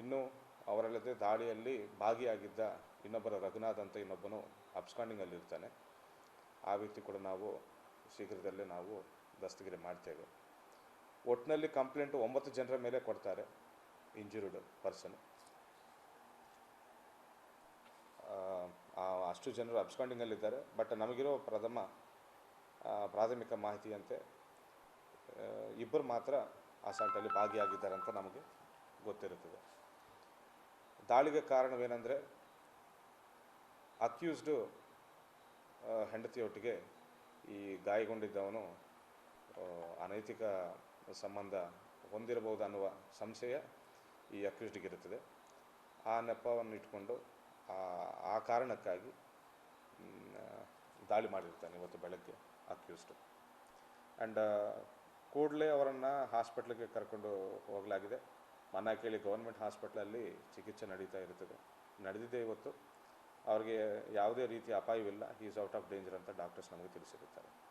ಇನ್ನು ಅವರಲ್ಲದೆ ದಾಳಿಯಲ್ಲಿ ಭಾಗಿಯಾಗಿದ್ದ ಇನ್ನೊಬ್ಬರ ರಘುನಾಥ್ ಅಂತ ಇನ್ನೊಬ್ಬನು ಅಬ್ಸ್ಕಾಂಡಿಂಗಲ್ಲಿರ್ತಾನೆ ಆ ವ್ಯಕ್ತಿ ಕೂಡ ನಾವು ಶೀಘ್ರದಲ್ಲೇ ನಾವು ದಸ್ತಗಿರಿ ಮಾಡ್ತೇವೆ. ಒಟ್ಟಿನಲ್ಲಿ ಕಂಪ್ಲೇಂಟ್ ಒಂಬತ್ತು ಜನರ ಮೇಲೆ ಕೊಡ್ತಾರೆ ಇಂಜುರ್ಡ್ ಪರ್ಸನ್ ಅಷ್ಟು ಜನರು ಅಬ್ಸ್ಕಾಂಡಿಂಗಲ್ಲಿದ್ದಾರೆ ಬಟ್ ನಮಗಿರೋ ಪ್ರಥಮ ಪ್ರಾಥಮಿಕ ಮಾಹಿತಿಯಂತೆ ಇಬ್ಬರು ಮಾತ್ರ ಅಸಾಲ್ಟಲ್ಲಿ ಭಾಗಿಯಾಗಿದ್ದಾರೆ ಅಂತ ನಮಗೆ ಗೊತ್ತಿರುತ್ತದೆ. ದಾಳಿಗೆ ಕಾರಣವೇನೆಂದರೆ ಅಕ್ಯೂಸ್ಡು ಹೆಂಡತಿಯೊಟ್ಟಿಗೆ ಈ ಗಾಯಗೊಂಡಿದ್ದವನು ಅನೈತಿಕ ಸಂಬಂಧ ಹೊಂದಿರಬಹುದು ಅನ್ನುವ ಸಂಶಯ ಈ ಅಕ್ಯೂಸ್ಡ್ಗೆ ಇರುತ್ತದೆ. ಆ ನೆಪವನ್ನು ಇಟ್ಕೊಂಡು, ಆ- ಆ ಕಾರಣಕ್ಕಾಗಿ ದಾಳಿ ಮಾಡಿರ್ತಾನೆ ಇವತ್ತು ಬೆಳಗ್ಗೆ ಅಕ್ಯೂಸ್ಡ್. ಆ್ಯಂಡ್ ಕೂಡಲೇ ಅವರನ್ನು ಹಾಸ್ಪಿಟ್ಲಿಗೆ ಕರ್ಕೊಂಡು ಹೋಗಲಾಗಿದೆ. ಮನ್ನಾಕೇಳಿ ಗೌರ್ಮೆಂಟ್ ಹಾಸ್ಪಿಟ್ಲಲ್ಲಿ ಚಿಕಿತ್ಸೆ ನಡೀತಾ ಇರುತ್ತದೆ. ನಡೆದಿದೆ ಇವತ್ತು. ಅವ್ರಿಗೆ ಯಾವುದೇ ರೀತಿಯ ಅಪಾಯವಿಲ್ಲ. ಈಸ್ ಔಟ್ ಆಫ್ ಡೇಂಜರ್ ಅಂತ ಡಾಕ್ಟರ್ಸ್ ನಮಗೆ ತಿಳಿಸಿರುತ್ತಾರೆ.